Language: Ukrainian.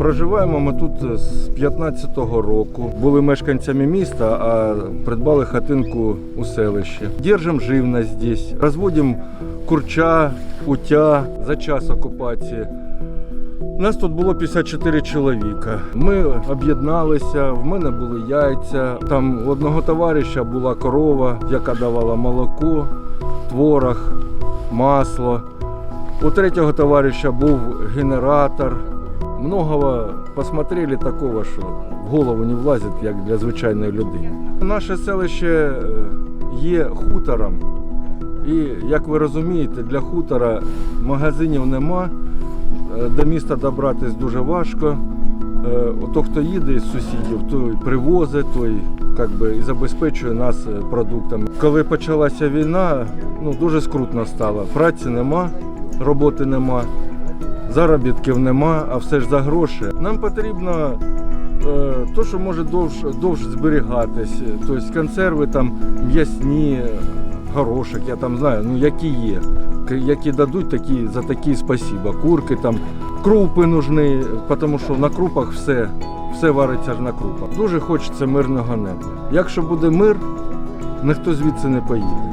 Проживаємо ми тут з 15-го року. Були мешканцями міста, а придбали хатинку у селищі. Держимо живність здесь, розводимо курча, утя за час окупації. Нас тут було 54 чоловіка. Ми об'єдналися, в мене були яйця. Там у одного товариша була корова, яка давала молоко, творог, масло. У третього товариша був генератор. Многого посмотрели такого, що в голову не влазить, як для звичайної людини. Наше селище е, є хутором. І як ви розумієте, для хутора магазинів нема. Е, До міста добратись дуже важко. Е, Ото хто їде із сусідів, той привозить, той як би, і забезпечує нас е, продуктами. Коли почалася війна, ну дуже скрутно стало. Праці нема, роботи нема, заробітків нема, а все ж за гроші. Нам потрібно е, то, що може довш, довш зберігатись. Тобто консерви там м'ясні, горошок, я там знаю, ну які є. Які дадуть, такі, за такі спасіба. Курки там, крупи нужні, тому що на крупах все, все вариться на крупах. Дуже хочеться мирного неба. Якщо буде мир, ніхто звідси не поїде.